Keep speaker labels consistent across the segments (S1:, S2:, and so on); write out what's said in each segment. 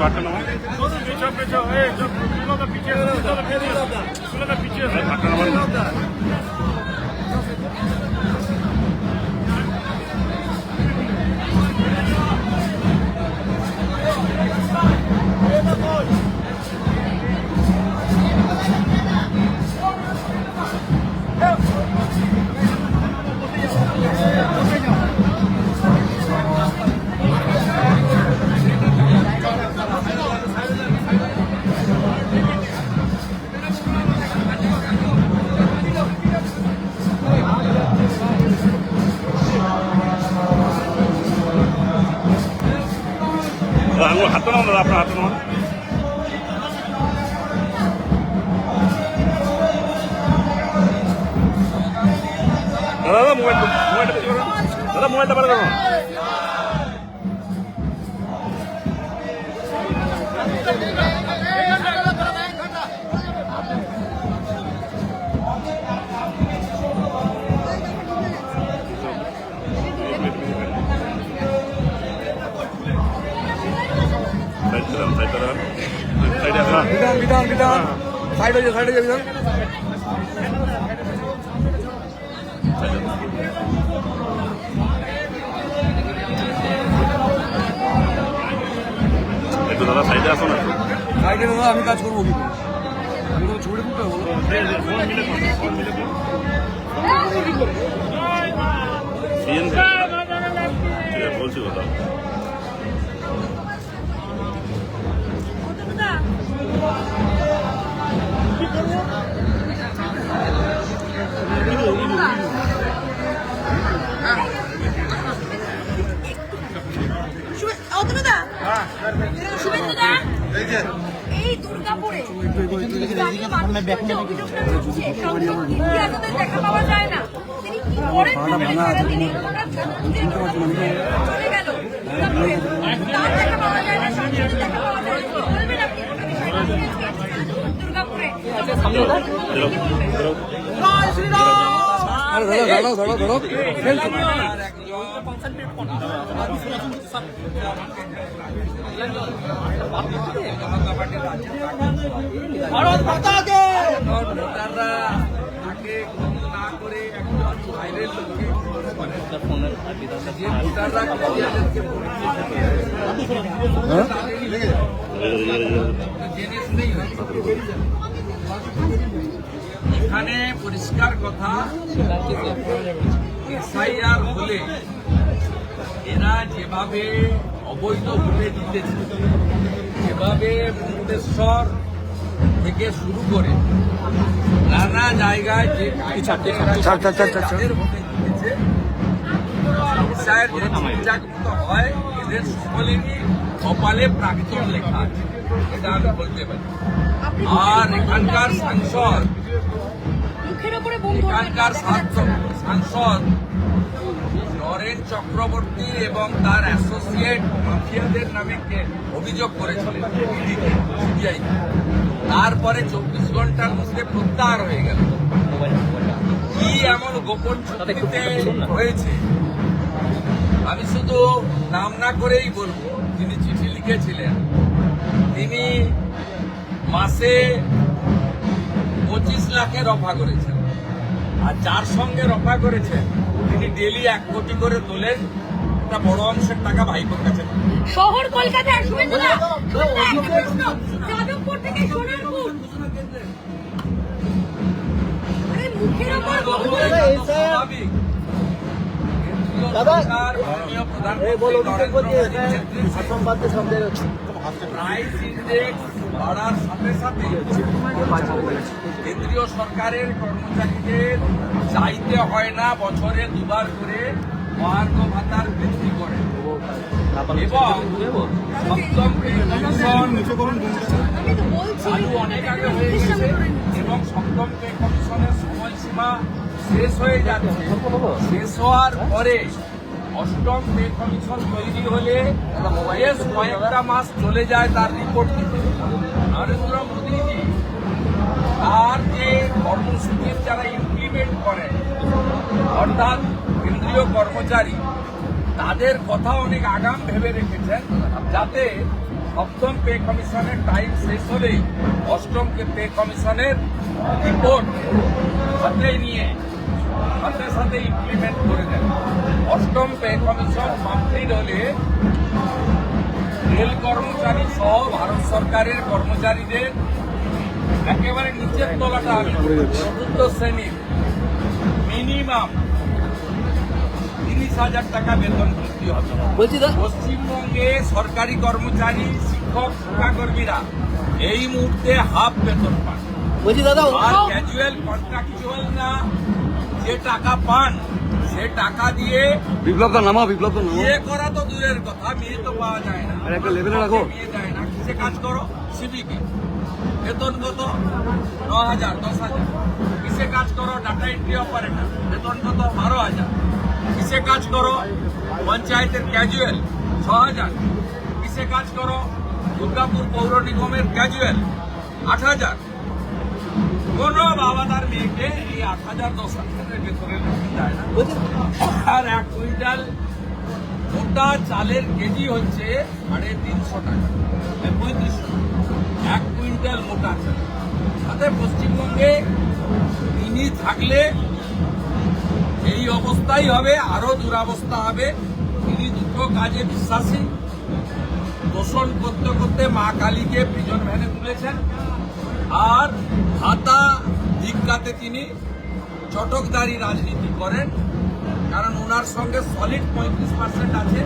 S1: একটু দাদা আপনার হাতে নামান দাদা মোবাইল মোবাইলটা দাদা মোবাইলটা পারে করুন
S2: বিধান বিধান বিধান সাইড হয়ে সাইড হয়ে বিধান
S1: একটু দাদা সাইডে আসুন একটু
S2: সাইডে দাদা আমি কাজ করব কি আমি তো ছবি তুলতে হবে
S1: বলছি কথা
S3: এই দুর্গাপুরে দেখা পাওয়া যায় না। তিনি কি করেন ছাত্রদের চলে গেল দেখা পাওয়া যায় না, দেখা পাওয়া যায় না। কি বলবেন আপনি গোটা বিষয়টা নিয়ে দুর্গাপুরে
S2: ভোটাররা তাকে না করে একজন ভাইরাল লোককে যে ভোটাররা কেন্দ্রীয়দেরকে ভোট দিয়ে থাকে জেনে শুনেই হয়তো এখানে পরিষ্কার কথা এসআইআর হলে এরা যেভাবে অবৈধ ভোটে জিতেছে যেভাবে ভুবনেশ্বর থেকে শুরু করে নানা জায়গায় যে
S1: ছাড়, ছাড়,
S2: সংসার যে হয় এদের সকলেরই কপালে প্রাক্তন লেখা আছে। এটা আমি বলতে পারি। আর এখানকার সাংসদ এখানকার সাংসদ নরেন চক্রবর্তী এবং তার অ্যাসোসিয়েট মাফিয়াদের নামে অভিযোগ করেছিলেন সিবিআই। তারপরে চব্বিশ ঘণ্টার মধ্যে প্রত্যাহার হয়ে গেল। কি এমন গোপন চুক্তিতে হয়েছে? আমি শুধু নাম না করেই বলব তিনি চিঠি লিখেছিলেন তিনি মাসে পঁচিশ লাখে অফা করেছেন। আর যার সঙ্গে রফা করেছেন তিনি ডেলি এক কোটি করে তোলেন একটা বড় অংশের টাকা ভাইপোর কাছে।
S3: শহর কলকাতার যাদবপুর থেকে সোনারপুর। মুখের
S2: প্রাইস ইন্ডেক্স বাড়ার সাথে সাথে কেন্দ্রীয় সরকারের কর্মচারীদের চাইতে হয় না বছরে দুবার করে মহার্ঘ ভাতার বৃদ্ধি করে। এবং সপ্তম পে কমিশন
S3: আমি তো বলছি
S2: চালু অনেক আগে হয়ে গেছে এবং সপ্তম পে কমিশনের সময়সীমা শেষ হয়ে যাচ্ছে। শেষ হওয়ার পরে অষ্টম পে কমিশন তৈরি হলে বেশ কয়েকটা মাস চলে যায় তার রিপোর্ট দিতে। নরেন্দ্র মোদীজি তার যে কর্মসূচির যারা ইমপ্লিমেন্ট করে অর্থাৎ কেন্দ্রীয় কর্মচারী, তাদের কথা অনেক আগাম ভেবে রেখেছেন যাতে সপ্তম পে কমিশনের টাইম শেষ হলেই অষ্টম পে কমিশনের রিপোর্ট হাতে নিয়ে সাথে সাথে ইমপ্লিমেন্ট করে দেন অষ্টম পে কমিশন কমপ্লিট হলে রেল কর্মচারী সহ ভারত সরকারের কর্মচারীদের একেবারে নিচের তলাটা আমি চতুর্থ শ্রেণির মিনিমাম তিরিশ হাজার টাকা বেতন বৃদ্ধি হবে। পশ্চিমবঙ্গে সরকারি কর্মচারী শিক্ষক শিক্ষাকর্মীরা এই মুহূর্তে হাফ বেতন পান
S4: বলছি দাদা।
S2: আর ক্যাজুয়াল কন্ট্রাকচুয়াল না। যে টাকা পান সে টাকা দিয়ে
S1: বিপ্লব দা নামা বিপ্লব দা নামা
S2: বিয়ে করা তো দূরের কথা মেয়ে তো পাওয়া যায় না।
S1: আরে একটা এ রাখো।
S2: বিয়ে যায় না। কিসে কাজ করো? সিভিকে। বেতন কত? ন হাজার দশ হাজার। কিসে কাজ করো? ডাটা এন্ট্রি অপারেটর বেতন কত? বারো হাজার। কিসে কাজ করো? পঞ্চায়েতের ক্যাজুয়াল ছ হাজার। কিসে কাজ করো? দুর্গাপুর পৌর নিগমের ক্যাজুয়াল আট হাজার। কোন বাবা তার মেয়েকে এই আট হাজার দশ হাজারের বেশি দেয় না। আর এক কুইন্টাল মোটা চালের কেজি হচ্ছে সাড়ে তিনশো টাকা এ, পঁয়ত্রিশশো। এক কুইন্টাল মোটা চাল। তাতে পশ্চিমবঙ্গে তিনি থাকলে এই অবস্থাই হবে আরও দুরাবস্থা হবে। তিনি দুটো কাজে বিশ্বাসী। দোষণ করতে করতে মা কালীকে প্রিজন ভ্যানে তুলেছেন। আর হাতা ভিক্ষাতে তিনি চটকদারি রাজনীতি করেন কারণ ওনার সঙ্গে সলিড পঁয়ত্রিশ পার্সেন্ট আছে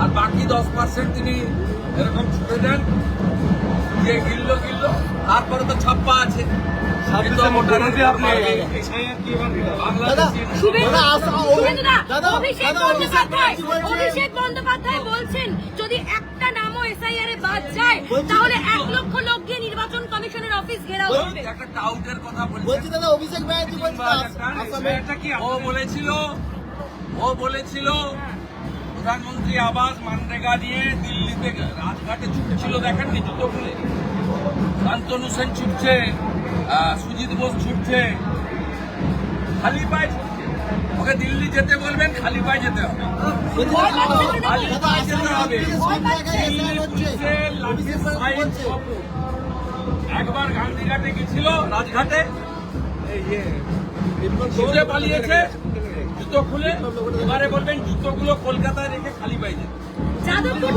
S2: আর বাকি দশ পার্সেন্ট তিনি এরকম ছুটে দেন যে গিল্ল গিল্ল তারপরে তো ছাপ্পা আছে।
S4: দাদা,
S3: অভিষেক বন্দ্যোপাধ্যায়
S4: বলছেন-
S3: যদি নামও এসআইআর এ বাদ যায় তাহলে এক লক্ষ লোক গিয়ে নির্বাচন কমিশনের অফিস ঘেরাও করবে।
S2: একটা টাউটের কথা
S4: বলছি। দাদা অভিষেক ব্যানার্জি বলছে?
S2: ও বলেছিল? ও বলেছিল প্রধানমন্ত্রী আবাস মানরেগা নিয়ে দিল্লিতে রাজঘাটে ছুটছিল দেখেননি জুতো খুলে। শান্তনু সেন ছুটছে আহ, সুজিত বোস ছুটছে। খালি পায়ে ছুটছে। ওকে দিল্লি যেতে বলবেন খালি পায়ে যেতে হবে। খালি পায়ে যেতে। একবার গান্ধীঘাটে গেছিল রাজঘাটে। দৌড়ে পালিয়েছে জুতো খুলে এবারে বলবেন জুতোগুলো কলকাতায় রেখে খালি পায়ে যেতে।
S3: যাদবপুর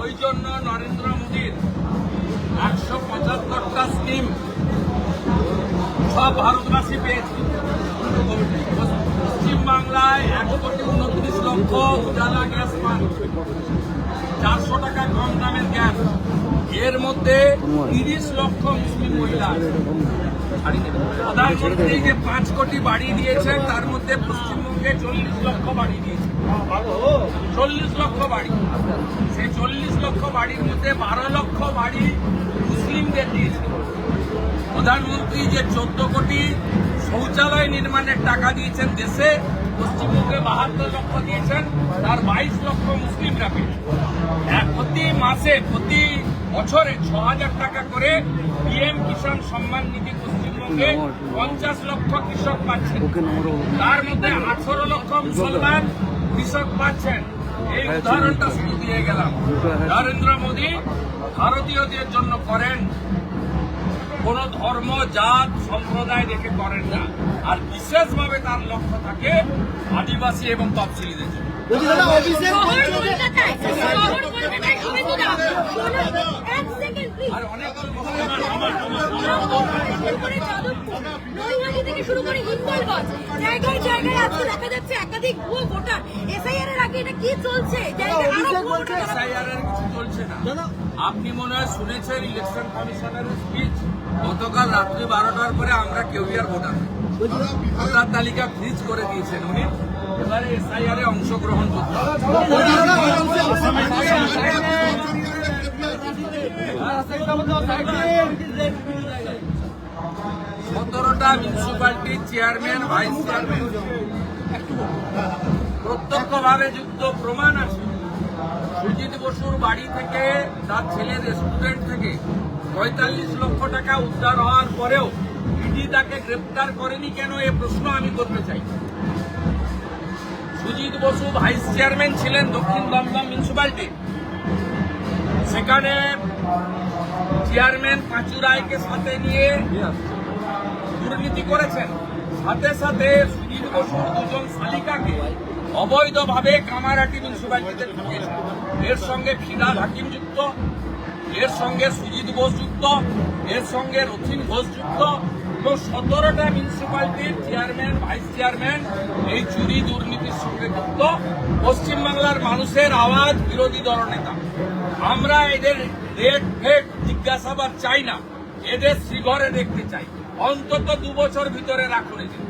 S2: ওই জন্য নরেন্দ্র মোদীর একশো পঁচাত্তরটা স্কিম সব ভারতবাসী পেয়েছে। পশ্চিমবাংলায় এক কোটি উনত্রিশ লক্ষ উজালা গ্যাস পান। চারশো টাকা কম দামের গ্যাস। এর মধ্যে তিরিশ লক্ষ মুসলিম মহিলা প্রধানমন্ত্রী যে পাঁচ কোটি বাড়ি দিয়েছেন তার মধ্যে পশ্চিমবঙ্গে চল্লিশ লক্ষ বাড়ি দিয়েছে চল্লিশ লক্ষ বাড়ি সেই চল্লিশ লক্ষ বাড়ির মধ্যে বারো লক্ষ বাড়ি মুসলিমদের দিয়েছে প্রধানমন্ত্রী যে চোদ্দ কোটি শৌচালয় নির্মাণের টাকা দিয়েছেন দেশে পশ্চিমবঙ্গে বাহাত্তর লক্ষ দিয়েছেন তার বাইশ লক্ষ মুসলিমরা পেয়েছে প্রতি মাসে প্রতি বছরে ছ হাজার টাকা করে পিএম কিষাণ সম্মান নিধি পশ্চিমবঙ্গে পঞ্চাশ লক্ষ কৃষক পাচ্ছেন তার মধ্যে আঠারো লক্ষ মুসলমান কৃষক পাচ্ছেন। এই উদাহরণটা শুরু দিয়ে গেলাম। নরেন্দ্র মোদী ভারতীয়দের জন্য করেন। কোন ধর্ম জাত সম্প্রদায় দেখে করেন না। আর বিশেষভাবে তার লক্ষ্য থাকে আদিবাসী এবং তফসিলিদের জন্য।
S3: শহর কলকাতায় শুভেন্দুদা এক সেকেন্ড প্লিজ
S2: আর অনেক
S3: শুরু করে যাদবপুর নৈহাটি থেকে শুরু করে হিন্দলগঞ্জ জায়গায় জায়গায় আজকে দেখা যাচ্ছে একাধিক ভুয়ো ভোটার এসআইআর এর আগে এটা কি চলছে জায়গায় আরও ভুয়ো ভোটার ধরা
S2: SIR এর কিছু চলছে না আপনি মনে হয় শুনেছেন ইলেকশন কমিশনের স্পিচ গতকাল রাত্রি বারোটার পরে আমরা কেউ আর ভোটার ভোটার তালিকা ফ্রিজ করে দিয়েছেন উনি এবারে এসআইআর এ অংশগ্রহণ করতে। সতেরোটা মিউনিসিপালিটির চেয়ারম্যান ভাইস চেয়ারম্যান প্রত্যক্ষভাবে যুক্ত প্রমাণ আছে। সুজিত বসুর বাড়ি থেকে, তার ছেলের রেস্টুরেন্ট থেকে পঁয়তাল্লিশ লক্ষ টাকা উদ্ধার হওয়ার পরেও ইডি তাকে গ্রেপ্তার করেনি কেন, এ প্রশ্ন আমি করতে চাই। সুজিত বসু ভাইস চেয়ারম্যান ছিলেন দক্ষিণ দমদম মিউনিসিপালিটি সেখানে চেয়ারম্যান পাঁচু রায়কে সাথে নিয়ে দুর্নীতি করেছেন। সাথে সাথে সুনীল বসুর দুজন শালিকাকে অবৈধভাবে কামারাটি মিউনিসিপালিটিতে ঢুকিয়েছেন। এর সঙ্গে ফিরাদ হাকিম যুক্ত, এর সঙ্গে সুজিত ঘোষ যুক্ত, এর সঙ্গে রথিন ঘোষ যুক্ত এবং সতেরোটা মিউনিসিপ্যালিটির চেয়ারম্যান ভাইস চেয়ারম্যান এই চুরি দুর্নীতির সঙ্গে যুক্ত। পশ্চিমবাংলার মানুষের আওয়াজ বিরোধী দলনেতা। আমরা এদের রেট ফেট জিজ্ঞাসাবাদ চাই না, এদের শ্রীঘরে দেখতে চাই। অন্তত দু বছর ভিতরে রাখুন এদের।